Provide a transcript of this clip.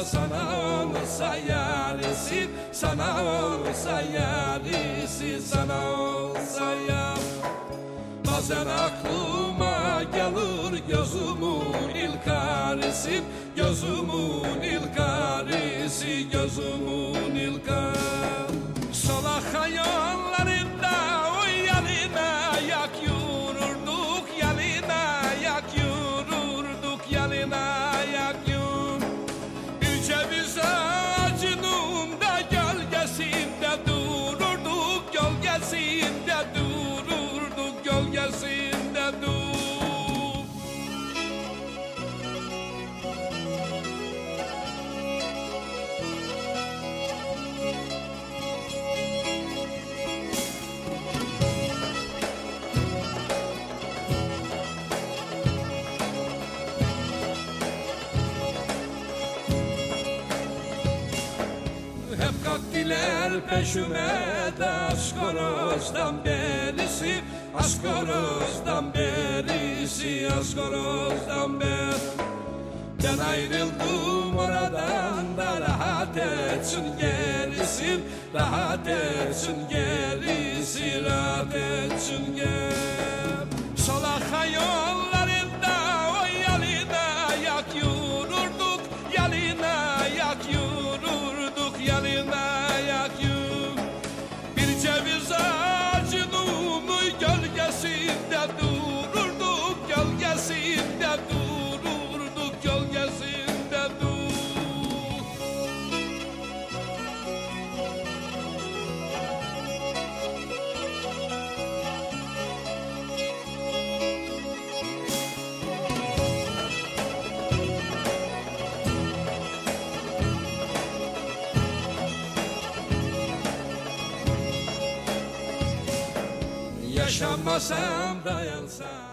da sana olsa yarisi Sana olsa yarisi Sana olsa ya Bazen aklıma gelir gözümün ilk arisi Gözümün ilk arisi Gözümün ilk Hep kalktılar peşime de Askoroz'dan berisi Askoroz'dan berisi Askoroz'dan beri Ben ayrıldım oradan da rahat etsin gerisi Rahat etsin gerisi Rahat etsin gerisi Yaşamasam dayansam